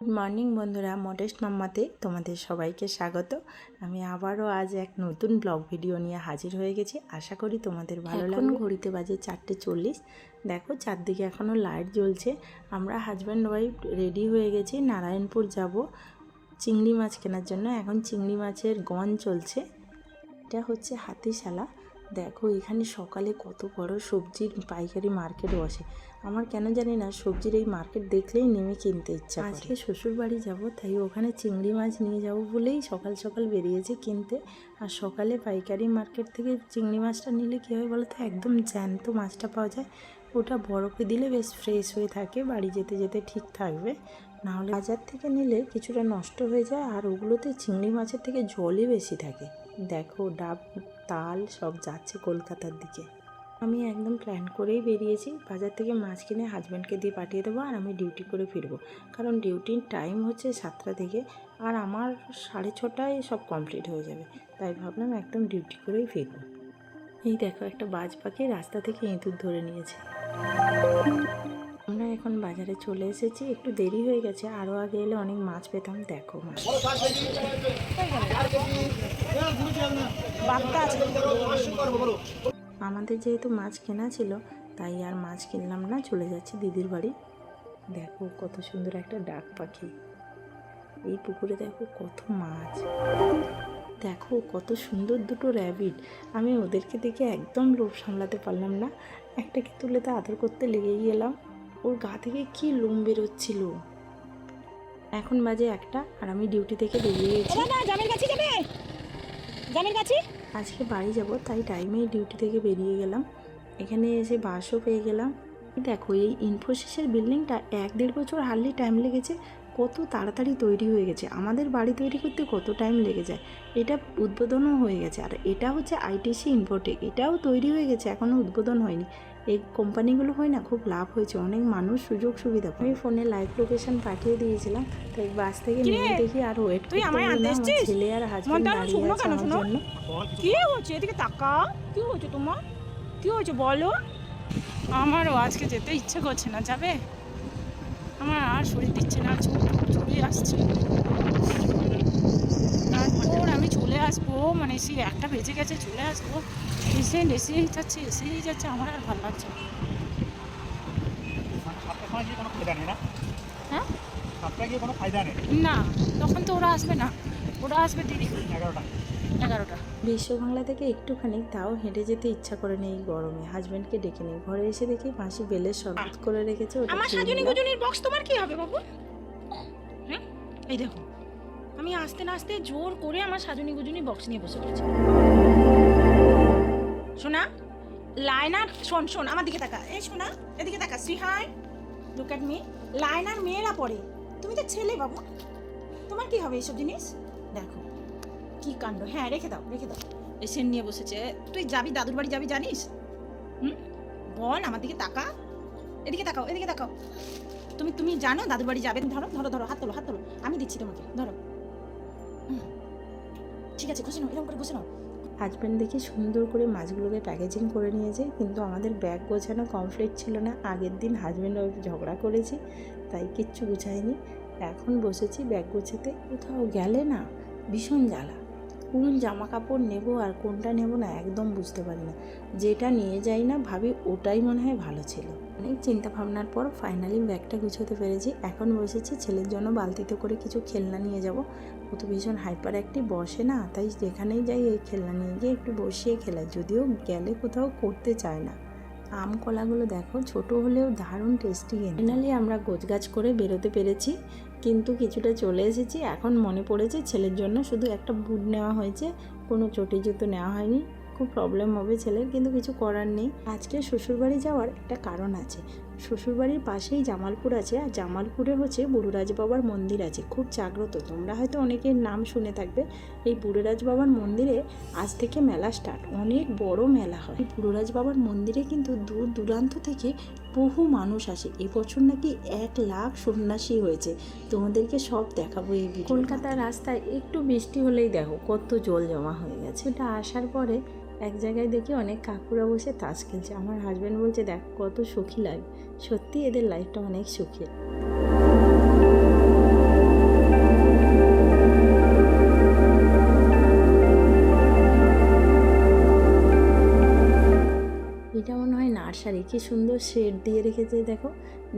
Good morning বন্ধুরা। Modest মাম্মাতে তোমাদের সবাইকে স্বাগত। আমি আবারও আজ এক নতুন ব্লগ ভিডিও নিয়ে হাজির হয়ে গেছি। আশা করি তোমাদের ভালো লাগবে। ঘড়িতে বাজে চারটে চল্লিশ। দেখো চারদিকে এখনও লাইট জ্বলছে। আমরা হাজব্যান্ড ওয়াইফ রেডি হয়ে গেছি। নারায়ণপুর যাব। চিংড়ি মাছ কেনার জন্য। এখন চিংড়ি মাছের গন চলছে। এটা হচ্ছে হাতিশালা। দেখো, এখানে সকালে কত বড় সবজির পাইকারি মার্কেট বসে। আমার কেন জানি না, সবজির এই মার্কেট দেখলেই নেমে কিনতে ইচ্ছা আজকে শ্বশুর বাড়ি যাব, তাই ওখানে চিংড়ি মাছ নিয়ে যাব বলেই সকাল সকাল বেরিয়েছে কিনতে। আর সকালে পাইকারি মার্কেট থেকে চিংড়ি মাছটা নিলে কী হয় বলো তো একদম জ্যান্ত মাছটা পাওয়া যায়। ওটা বরফে দিলে বেশ ফ্রেশ হয়ে থাকে, বাড়ি যেতে যেতে ঠিক থাকবে। নাহলে বাজার থেকে নিলে কিছুটা নষ্ট হয়ে যায়, আর ওগুলোতে চিংড়ি মাছের থেকে জলই বেশি থাকে। দেখো, ডাব তাল সব যাচ্ছে কলকাতার দিকে। আমি একদম প্ল্যান করেই বেরিয়েছি, বাজার থেকে মাছ কিনে হাজব্যান্ডকে দিয়ে পাঠিয়ে দেবো আর আমি ডিউটি করে ফিরবো। কারণ ডিউটির টাইম হচ্ছে সাতটা থেকে আর আমার সাড়ে ছটায় সব কমপ্লিট হয়ে যাবে। তাই ভাবলাম একদম ডিউটি করেই ফিরবো। এই দেখো একটা বাজ পাখি রাস্তা থেকে ইঁদুর ধরে নিয়েছে। আমরা এখন বাজারে চলে এসেছি একটু দেরি হয়ে গেছে আরও আগে এলে অনেক মাছ পেতাম দেখো মাছ। আমাদের যেহেতু মাছ কেনা ছিল তাই আর মাছ কিনলাম না চলে যাচ্ছি দিদির বাড়ি। দেখো কত সুন্দর একটা ডাক পাখি। এই পুকুরে দেখো কত মাছ। দেখো কত সুন্দর দুটো র্যাবিট। আমি ওদেরকে দেখে একদম লোভ সামলাতে পারলাম না। একটাকে তুলে তো আদর করতে লেগেই গেলাম। ওর গা থেকে কি লোম বেরোচ্ছিল? এখন বাজে একটা আর আমি ডিউটি থেকে বেরিয়ে গেছি। আজকে বাড়ি যাব তাই টাইমেই ডিউটি থেকে বেরিয়ে গেলাম। এখানে এসে বাসও পেয়ে গেলাম। দেখো এই ইনফোসিসের বিল্ডিংটা এক দেড় বছর হারলি টাইম লেগেছে। কত তাড়াতাড়ি তৈরি হয়ে গেছে। আমাদের বাড়ি তৈরি করতে কত টাইম লেগে যায়। এটা উদ্বোধনও হয়ে গেছে। আর এটা হচ্ছে আইটিসি ইনফোটেক এটাও তৈরি হয়ে গেছে এখনও উদ্বোধন হয়নি। এই কোম্পানিগুলো হয় না খুব লাভ হয়েছে। অনেক মানুষ সুযোগ সুবিধা আমি ফোনে লাইভ লোকেশন পাঠিয়ে দিয়েছিলাম। তাই বাস থেকে? নেমে দেখি আর ওয়েট আনতে এসছিস? ছেলে আর হাজবেন্ড দাঁড়িয়ে আছে আমার শোনো? জন্য। কি হয়েছে এদিকে তাকা। কি হয়েছে তোমার? কি হয়েছে বলো। আমারও আজকে যেতে ইচ্ছে করছে না। যাবে? আমার আর শরীর দিচ্ছে না চলে আসছে। তারপর আমি চলে আসব মানে সেই একটা বেজে গেছে চলে আসব। এসে এসেই যাচ্ছে এসেই যাচ্ছে আমার আর ভালো লাগছে না। সাতটার সময় গিয়ে কোনো ফায়দা নেই না? হ্যাঁ? না তখন তো ওরা আসবে না। ওরা আসবে করে এগারোটা। এগারোটা। বিশ্ব বাংলা থেকে একটুখানি তাও হেঁটে যেতে ইচ্ছা করে নেই গরমে। হাজবেন্ডকে ডেকে নেই। ঘরে এসে দেখি মাসি বেলের শরবত করে রেখেছে ওটা আমার সাজনি গুজনির বক্স তোমার কি হবে বাবু? হ্যাঁ? এই দেখো আমি আস্তে আস্তে জোর করে আমার সাজনি গুজনি বক্স নিয়ে বসে পড়েছি। শোনা লাইনার শোন শোন আমার দিকে তাকা। এই শোনা এদিকে তাকা শ্রীহাই লুক অ্যাট মি লাইনার মেয়েরা পড়ে। তুমি তো ছেলে বাবু। তোমার কি হবে এইসব জিনিস? দেখো কি কাণ্ড। হ্যাঁ রেখে দাও রেখে দাও। এসে নিয়ে বসেছে। তুই যাবি দাদুর বাড়ি যাবি জানিস? হুম? বল আমার দিকে তাকা। এদিকে তাকাও এদিকে তাকাও। তুমি তুমি জানো দাদুর বাড়ি যাবে? ধরো ধরো ধরো হাত তোলো হাত তোলো। আমি দিচ্ছি তোমাকে ধরো। ঠিক আছে ঘষে নাও এরকম করে ঘষে নাও। হাজব্যান্ড দেখি সুন্দর করে মাছগুলোকে প্যাকেজিং করে নিয়েছে কিন্তু আমাদের ব্যাগ গোছানো কমপ্লিট ছিল না। আগের দিন হাজব্যান্ড ঝগড়া করেছি তাই কিচ্ছু গুছাইনি এখন বসেছি ব্যাগ গোছাতে। কোথাও গেলে না। ভীষণ জ্বালা। কোন জামা কাপড় নেব আর কোনটা নেব না একদম বুঝতে পারি না। যেটা নিয়ে যাই না ভাবি ওটাই মনে হয় ভালো ছিল। অনেক চিন্তা ভাবনার পর ফাইনালি ব্যাগটা গুছোতে পেরেছি। এখন বসেছি, ছেলের জন্য বালতিতে করে কিছু খেলনা নিয়ে যাব। ও তো ভীষণ হাইপার অ্যাক্টিভ বসে না, তাই যেখানেই যাই এই খেলনা নিয়ে গিয়ে একটু বসিয়ে খেলায় যদিও গেলে কোথাও করতে চায় না। আম কলাগুলো দেখো, ছোট হলেও দারুণ টেস্টি ফাইনালি আমরা গোছগাছ করে বেরোতে পেরেছি। কিন্তু কিছুটা চলে এসেছি। এখন মনে পড়েছে ছেলের জন্য শুধু একটা বুট নেওয়া হয়েছে, কোনো চটি জুতো নেওয়া হয়নি। খুব প্রবলেম হবে ছেলের, কিন্তু কিছু করার নেই। আজকে শ্বশুরবাড়ি যাওয়ার একটা কারণ আছে। শ্বশুরবাড়ির পাশেই জামালপুর আছে, আর জামালপুরে হচ্ছে বুড়োরাজ বাবার মন্দির আছে। খুব জাগ্রত, তোমরা হয়তো অনেকের নাম শুনে থাকবে। এই বুড়োরাজ বাবার মন্দিরে আজ থেকে মেলা স্টার্ট অনেক বড় মেলা হয়। এই বুড়োরাজ বাবার মন্দিরে কিন্তু দূর দূরান্ত থেকে বহু মানুষ আসে। এবছর নাকি এক লাখ সন্ন্যাসী হয়েছে। তোমাদেরকে সব দেখাবো এই কলকাতার রাস্তায় একটু বৃষ্টি হলেই দেখো, কত জল জমা হয়ে গেছে। এটা আসার পরে এক জায়গায় দেখি অনেক কাকুরা বসে তাস খেলছে। আমার হাজব্যান্ড বলছে, দেখ, কত সুখী লাগে সত্যি এদের লাইফটা অনেক সুখী কি সুন্দর শেড দিয়ে রেখেছে দেখো,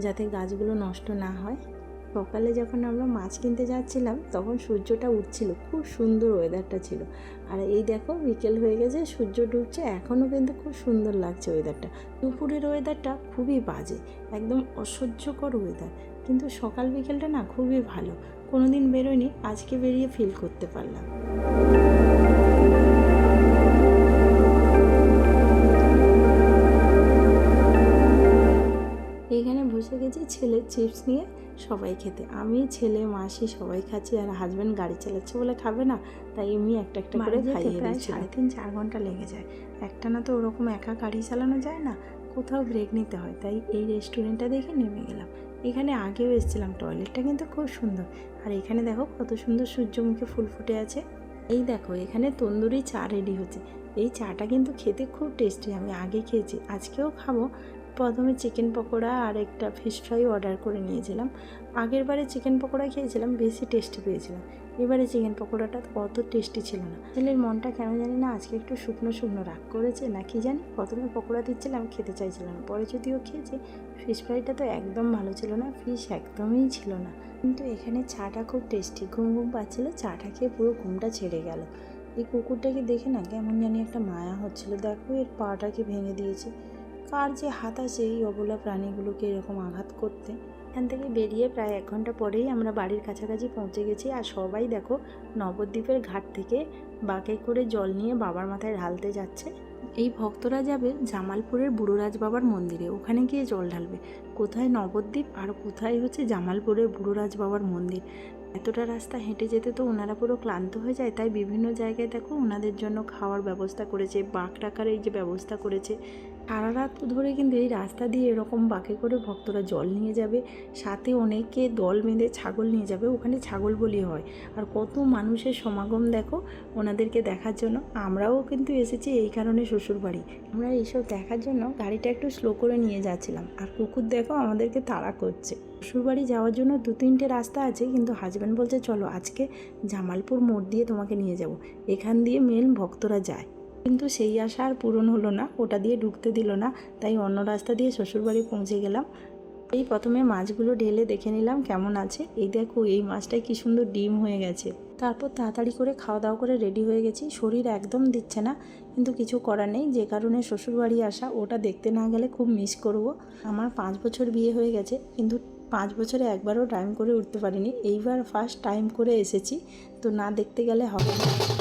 যাতে গাছগুলো নষ্ট না হয়। সকালে যখন আমরা মাছ কিনতে যাচ্ছিলাম, তখন সূর্যটা উঠছিল, খুব সুন্দর ওয়েদারটা ছিল। আর এই দেখো, বিকেল হয়ে গেছে, সূর্য ডুবছে, এখনও কিন্তু খুব সুন্দর লাগছে ওয়েদারটা দুপুরের ওয়েদারটা খুবই বাজে, একদম অসহ্যকর ওয়েদার কিন্তু সকাল বিকেলটা না খুবই ভালো কোনো দিন বেরোয়নি, আজকে বেরিয়ে ফিল করতে পারলাম। এখানে বসে গেছি ছেলের চিপস নিয়ে সবাই খেতে। আমি ছেলে মাসি সবাই খাচ্ছি আর হাজব্যান্ড গাড়ি চালাচ্ছে বলে খাবে না তাই এমনি একটা একটা করে খাইয়ে প্রায় সাড়ে তিন চার ঘণ্টা লেগে যায়। একটা না তো ওরকম একা গাড়ি চালানো যায় না কোথাও ব্রেক নিতে হয়। তাই এই রেস্টুরেন্টটা দেখে নেমে গেলাম। এখানে আগেও এসেছিলাম টয়লেটটা কিন্তু খুব সুন্দর। আর এখানে দেখো কত সুন্দর সূর্যমুখী ফুল ফুটে আছে। এই দেখো এখানে তন্দুরি চা রেডি হচ্ছে। এই চাটা কিন্তু খেতে খুব টেস্টি আমি আগে খেয়েছি আজকেও খাব। প্রথমে চিকেন পকোড়া আর একটা ফিশ ফ্রাই অর্ডার করে নিয়েছিলাম। আগের বারে চিকেন পকোড়া খেয়েছিলাম, বেশি টেস্টি পেয়েছিলাম। এবারে চিকেন পকোড়াটা অত টেস্টি ছিল না। ছেলের মনটা কেন জানি না, আজকে একটু শুকনো শুকনো রাগ করেছে, না কি জানি? প্রথমে পকোড়া দিচ্ছিলাম খেতে চাইছিলাম পরে যদিও খেয়েছে ফিশ ফ্রাইটা তো একদম ভালো ছিল না ফিশ একদমই ছিল না। কিন্তু এখানে চাটা খুব টেস্টি ঘুম ঘুম পাচ্ছিলো, চাটা খেয়ে পুরো ঘুমটা ছেড়ে গেল। এই কুকুরটাকে দেখে না কেমন জানি একটা মায়া হচ্ছিল। দেখো, এর পাটাকে ভেঙে দিয়েছে। কার যে হাত আছে এই অবলা প্রাণীগুলোকে এরকম আঘাত করতে? এখান থেকে বেরিয়ে প্রায় এক ঘণ্টা পরেই আমরা বাড়ির কাছাকাছি পৌঁছে গেছি আর সবাই দেখো নবদ্বীপের ঘাট থেকে বাঁকে করে জল নিয়ে বাবার মাথায় ঢালতে যাচ্ছে। এই ভক্তরা যাবে জামালপুরের বুড়োরাজ বাবার মন্দিরে। ওখানে গিয়ে জল ঢালবে। কোথায় নবদ্বীপ আর কোথায় হচ্ছে জামালপুরের বুড়োরাজ বাবার মন্দির? এতটা রাস্তা হেঁটে যেতে তো ওনারা পুরো ক্লান্ত হয়ে যায়। তাই বিভিন্ন জায়গায় দেখো ওনাদের জন্য খাওয়ার ব্যবস্থা করেছে বাঁক রাখার এই যে ব্যবস্থা করেছে। সারা রাত ধরে কিন্তু এই রাস্তা দিয়ে এরকম বাঁকে করে ভক্তরা জল নিয়ে যাবে, সাথে অনেকে দল বেঁধে ছাগল নিয়ে যাবে, ওখানে ছাগল বলি হয়। আর কত মানুষের সমাগম দেখো ওনাদেরকে দেখার জন্য। আমরাও কিন্তু এসেছি এই কারণে শ্বশুরবাড়ি। আমরা এইসব দেখার জন্য গাড়িটা একটু স্লো করে নিয়ে যাচ্ছিলাম। আর কুকুর দেখো আমাদেরকে তাড়া করছে। শ্বশুরবাড়ি যাওয়ার জন্য দু তিনটে রাস্তা আছে, কিন্তু হাজব্যান্ড বলছে, চলো আজকে জামালপুর মোড় দিয়ে তোমাকে নিয়ে যাব। এখান দিয়ে মেন ভক্তরা যায়। কিন্তু সেই আশা আর পূরণ হলো না। ওটা দিয়ে ঢুকতে দিল না। তাই অন্য রাস্তা দিয়ে শ্বশুরবাড়ি পৌঁছে গেলাম। এই প্রথমে মাছগুলো ঢেলে দেখে নিলাম কেমন আছে। এই দেখো, এই মাছটাই কি সুন্দর ডিম হয়ে গেছে। তারপর তাড়াতাড়ি করে খাওয়া দাওয়া করে রেডি হয়ে গেছি। শরীর একদম দিচ্ছে না, কিন্তু কিছু করার নেই। যে কারণে শ্বশুরবাড়ি আসা, ওটা দেখতে না গেলে খুব মিস করব। আমার পাঁচ বছর বিয়ে হয়ে গেছে, কিন্তু পাঁচ বছরে একবারও টাইম করে উঠতে পারিনি। এইবার ফার্স্ট টাইম করে এসেছি, তো না দেখতে গেলে হবে না।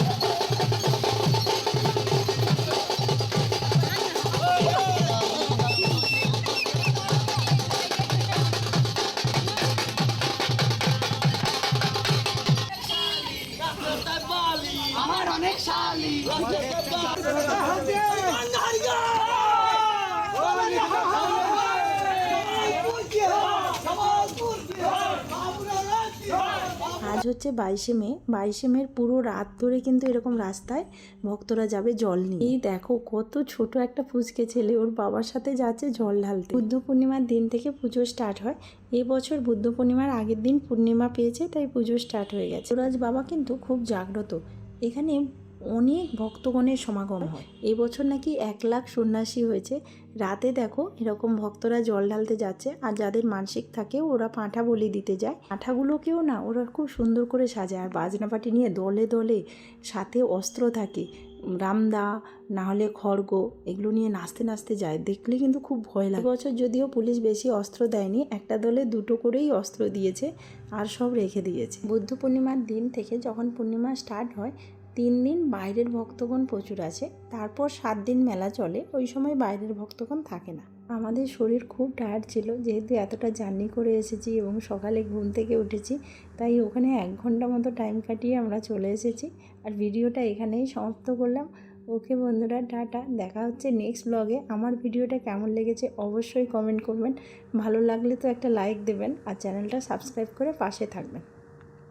আজ হচ্ছে বাইশে মে। বাইশে মের পুরো রাত ধরে কিন্তু এরকম রাস্তায় ভক্তরা যাবে জল নিয়ে। এই দেখো, কত ছোট একটা ফুচকে ছেলে ওর বাবার সাথে যাচ্ছে জল ঢালতে। বুদ্ধ পূর্ণিমার দিন থেকে পুজো স্টার্ট হয়। এবছর বুদ্ধ পূর্ণিমার আগের দিন পূর্ণিমা পেয়েছে, তাই পুজো স্টার্ট হয়ে গেছে। ওরাজ বাবা কিন্তু খুব জাগ্রত। এখানে অনেক ভক্তগণের সমাগম হয়। এবছর নাকি এক লাখ সন্ন্যাসী হয়েছে। রাতে দেখো এরকম ভক্তরা জল ঢালতে যাচ্ছে আর যাদের মানসিক থাকে ওরা পাঁঠা বলি দিতে যায়। পাঁঠাগুলোকেও না ওরা খুব সুন্দর করে সাজায় আর বাজনা বাজনাপাটি নিয়ে দলে দলে সাথে অস্ত্র থাকে। রামদা, না হলে খড়গ এগুলো নিয়ে নাচতে নাচতে যায়। দেখলে কিন্তু খুব ভয় লাগে। বছর যদিও পুলিশ বেশি অস্ত্র দেয়নি, একটা দলে দুটো করেই অস্ত্র দিয়েছে আর সব রেখে দিয়েছে। বুদ্ধ পূর্ণিমার দিন থেকে যখন পূর্ণিমা স্টার্ট হয় তিন দিন বাইরের ভক্তগণ প্রচুর আছে, তারপর সাত দিন মেলা চলে, ওই সময় বাইরের ভক্তগণ থাকে না। আমাদের শরীর খুব টায়ার্ড ছিল, যেহেতু এতটা জার্নি করে এসেছি এবং সকালে ঘুম থেকে উঠেছি, তাই ওখানে এক ঘণ্টা মতো টাইম কাটিয়ে আমরা চলে এসেছি। আর ভিডিওটা এখানেই সমাপ্ত করলাম। ওকে বন্ধুরা, টাটা। দেখা হচ্ছে নেক্সট ব্লগে আমার ভিডিওটা কেমন লেগেছে অবশ্যই কমেন্ট করবেন। ভালো লাগলে তো একটা লাইক দেবেন, আর চ্যানেলটা সাবস্ক্রাইব করে পাশে থাকবেন।